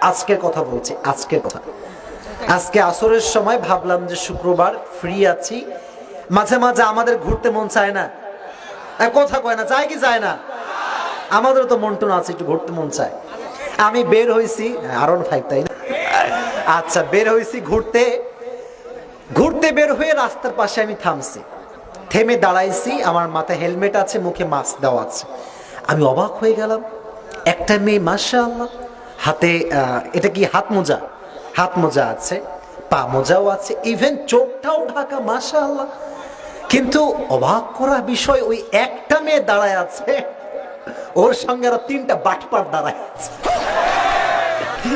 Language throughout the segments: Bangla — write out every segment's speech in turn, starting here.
আজকের কথা বলছি, আজকের কথা। আজকে আসরের সময় ভাবলাম যে শুক্রবার ফ্রি আছি। মাঝে মাঝে আমাদের ঘুরতে মন চায় না। কথা কয় না, যায় কি যায় না? আমাদেরও তো মন টন আছে, একটু ঘুরতে মন চায়। আমি বের হয়েছি আরন ফাইভ তাই না? আচ্ছা বের হয়েছি ঘুরতে। ঘুরতে বের হয়ে রাস্তার পাশে আমি থামছি। থেমে দাঁড়াইছি, আমার মাথায় হেলমেট আছে, মুখে মাস্ক দেওয়া আছে। আমি অবাক হয়ে গেলাম। একটা মেয়ে মাসা আল্লাহ হাতে এটা কি হাত মোজা? হাত মোজা আছে, পা মোজাও আছে ইভেন চোখটাও ঢাকা মাসা আল্লাহ কিন্তু অবাক করা বিষয়, ওই একটা মেয়ে দাঁড়ায় আছে, ওর সঙ্গে আরও তিনটা বাটপার দাঁড়ায় আছে।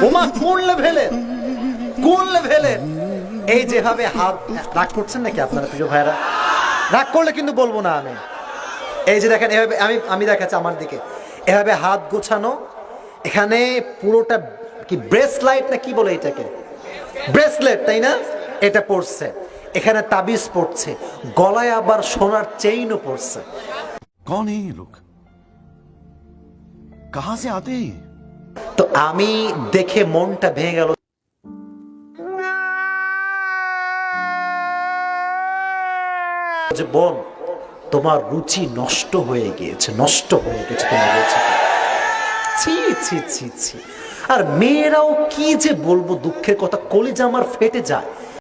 ওমা, কোন লেভেলের কোন লেভেলের এই যেভাবে হাত, রাগ করছেন নাকি আপনারা প্রিয় ভাইরা রাগ করলে কিন্তু বলব না আমি। এই যে দেখেন, এভাবে আমি আমি দেখাচ্ছি আমার দিকে। এভাবে হাত গোছানো এখানে পুরোটা কি ব্রেসলাইট না কি বলে এটাকে? ব্রেসলেট তাই না? এটা পড়ছে। এখানে তাবিজ পড়ছে। গলায় আবার সোনার চেইনও পড়ছে। কোন এই লোক? কাহা সে আতে? তো আমি দেখে মনটা ভেঙে গেল। যে বোন তোমার রুচি নষ্ট হয়ে গিয়েছে নষ্ট হয়ে গেছে তোমার রুচি ছি ছি ছি ছি। আর মেয়েরাও কি যে বলব দুঃখের কথা, কলিজা আমার ফেটে যায়।